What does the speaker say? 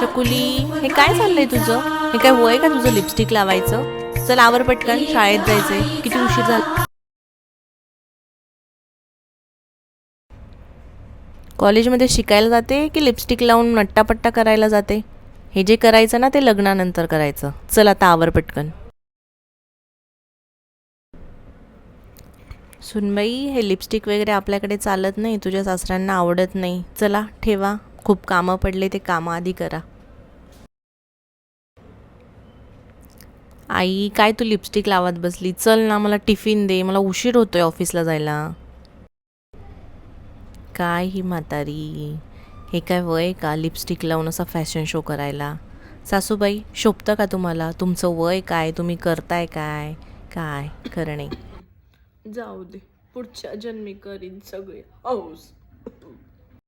चकुली हे काय चाललंय तुझं? हे काय वय का तुझं लिपस्टिक लावायचं? चल आवर पटकन शाळेत जायचंय. किती उशीर झाला? कॉलेजमध्ये शिकायला जाते की लिपस्टिक लावून नट्टापट्टा करायला जाते? हे जे करायचं ना ते लग्नानंतर करायचं. चल आता आवर पटकन. सुनबाई हे लिपस्टिक वगैरे आपल्याकडे चालत नाही तुझ्या सासऱ्यांना आवडत नाही. चला ठेवा. खूप कामं पडले ते कामं आधी करा. आई काय तू लिपस्टिक लावत बसली? चल ना मला टिफिन दे. मला उशीर होतोय ऑफिसला जायला. काय ही म्हातारी? हे काय वय का लिपस्टिक लावून असा फॅशन शो करायला? सासूबाई शोभतं का तुम्हाला? तुमचं वय काय? तुम्ही करताय काय? काय? करणे जाऊ दे. पुढच्या जन्मी करीन सगळे. हौस